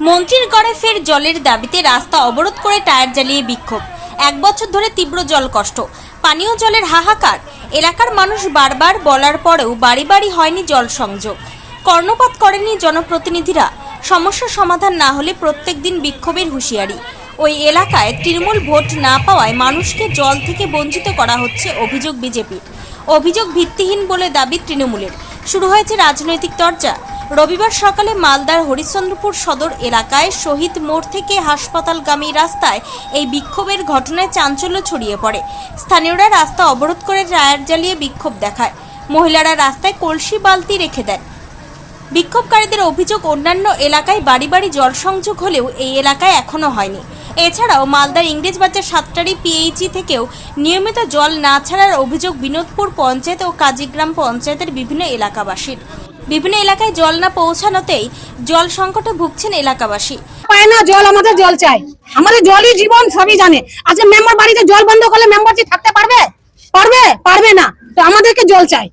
মন্ত্রীর গড়ে ফের জলের দাবিতে রাস্তা অবরোধ করে টায়ার জ্বালিয়ে বিক্ষোভ। এক বছর ধরে তীব্র জল কষ্ট। পানীয় জলের হাহাকার। এলাকার মানুষ বারবার বলার পরেও বাড়ি বাড়ি হয়নি জল সংযোগ। কর্ণপাত করেনি জনপ্রতিনিধিরা। সমস্যার সমাধান না হলে প্রত্যেক দিন বিক্ষোভের হুঁশিয়ারি। ওই এলাকায় তৃণমূল ভোট না পাওয়ায় মানুষকে জল থেকে বঞ্চিত করা হচ্ছে অভিযোগ বিজেপির। অভিযোগ ভিত্তিহীন বলে দাবি তৃণমূলের। শুরু হয়েছে রাজনৈতিক চর্চা রবিবার সকালে মালদার হরিশ্চন্দ্রপুর সদর এলাকায় শহীদ মোড় থেকে হাসপাতালগামী রাস্তায় এই বিক্ষোভের ঘটনায় চাঞ্চল্য ছড়িয়ে পড়ে। স্থানীয়রা রাস্তা অবরোধ করে টায়ার জ্বালিয়ে বিক্ষোভ দেখায়। মহিলারা রাস্তায় কলসি বালতি রেখে দেন। বিক্ষোভকারীদের অভিযোগ, অন্যান্য এলাকায় বাড়ি বাড়ি জল সংযোগ হলেও এই এলাকায় এখনও হয়নি। এছাড়াও মালদার ইংরেজবাজার সাতটারি পিএইচি থেকেও নিয়মিত জল না ছাড়ার অভিযোগ বিনোদপুর পঞ্চায়েত ও কাজীগ্রাম পঞ্চায়েতের বিভিন্ন এলাকাবাসীর। বিভিন্ন এলাকায় জল না পৌঁছানোতেই জল সংকটে ভুগছেন এলাকাবাসী। পায় না জল আমাদের জল চাই। আমাদের জলই জীবন সবই জানে। আচ্ছা মেম্বার বাড়িতে জল বন্ধ করলে মেম্বার কি থাকতে পারবে? পারবে? পারবে না। তো আমাদেরকে জল চাই।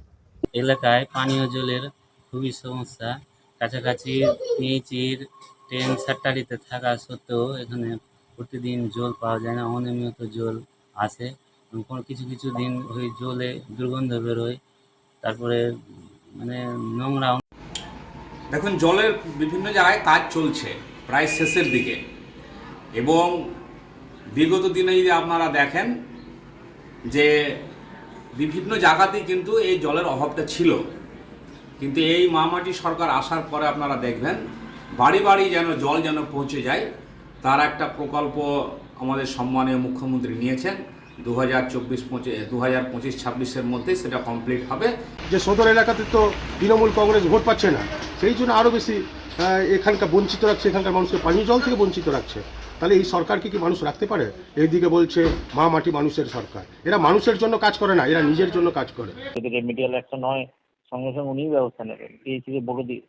এলাকায় পানীয় জলের খুবই সমস্যা। কাছাকাছি পিএইচির ট্রেন সাট্টারিতে থাকা সত্ত্বেও এখানে প্রতিদিন জল পাওয়া যায় না। অনিয়মিত জল আসে কোনো কিছু কিছু দিন ওই জলে দুর্গন্ধ বেরোয়। তারপরে মানে নোংরা দেখুন, জলের বিভিন্ন জায়গায় কাজ চলছে, প্রায় শেষের দিকে। এবং বিগত দিনে যদি আপনারা দেখেন যে বিভিন্ন জায়গাতেই কিন্তু এই জলের অভাবটা ছিল। কিন্তু এই মামাটি সরকার আসার পরে আপনারা দেখবেন, বাড়ি বাড়ি যেন জল যেন পৌঁছে যায়, তার একটা প্রকল্প আমাদের সম্মানীয় মুখ্যমন্ত্রী নিয়েছেন। দু হাজার চব্বিশ পঁচিশ দু হাজার পঁচিশ ছাব্বিশের মধ্যে সেটা কমপ্লিট হবে। যে সদর এলাকাতে তো তৃণমূল কংগ্রেস ভোট পাচ্ছে না সেই জন্য আরও বেশি আহ, এখানকার বঞ্চিত রাখছে এখানকার মানুষকে পানীয় জল থেকে বঞ্চিত রাখছে। তাহলে এই সরকারকে কি মানুষ রাখতে পারে? এইদিকে বলছে মা মাটি মানুষের সরকার। এরা মানুষের জন্য কাজ করে না এরা নিজের জন্য কাজ করে। যদি রেমিডিয়াল অ্যাকশন হয় সঙ্গে সঙ্গে উনিই ব্যবস্থা নেবেন। বলে দিয়ে